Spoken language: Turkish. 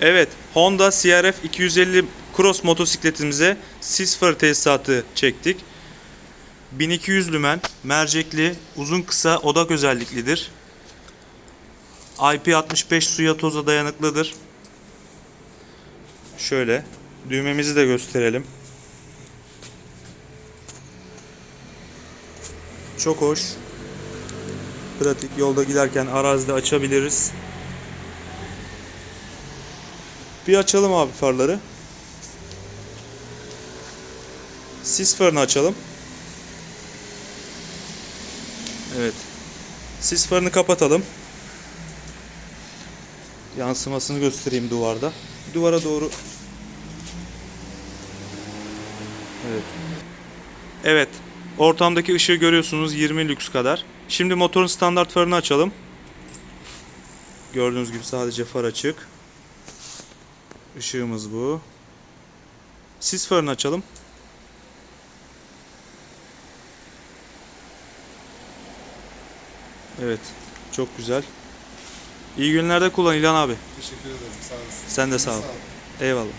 Evet, Honda CRF 250 Cross motosikletimize sis farı tesisatı çektik. 1200 lümen, mercekli, uzun kısa odak özelliklidir. IP65 suya toza dayanıklıdır. Şöyle, düğmemizi de gösterelim. Çok hoş. Pratik yolda giderken arazide açabiliriz. Bir açalım abi farları. Sis farını açalım. Evet. Sis farını kapatalım. Yansımasını göstereyim duvarda. Duvara doğru. Evet. Evet. Ortamdaki ışığı görüyorsunuz 20 lüks kadar. Şimdi motorun standart farını açalım. Gördüğünüz gibi sadece far açık. Işığımız bu. Sis farını açalım. Evet. Çok güzel. İyi günlerde kullan İlhan abi. Teşekkür ederim. Sağ olasın. Sen de sağ ol. Sağ ol. Eyvallah.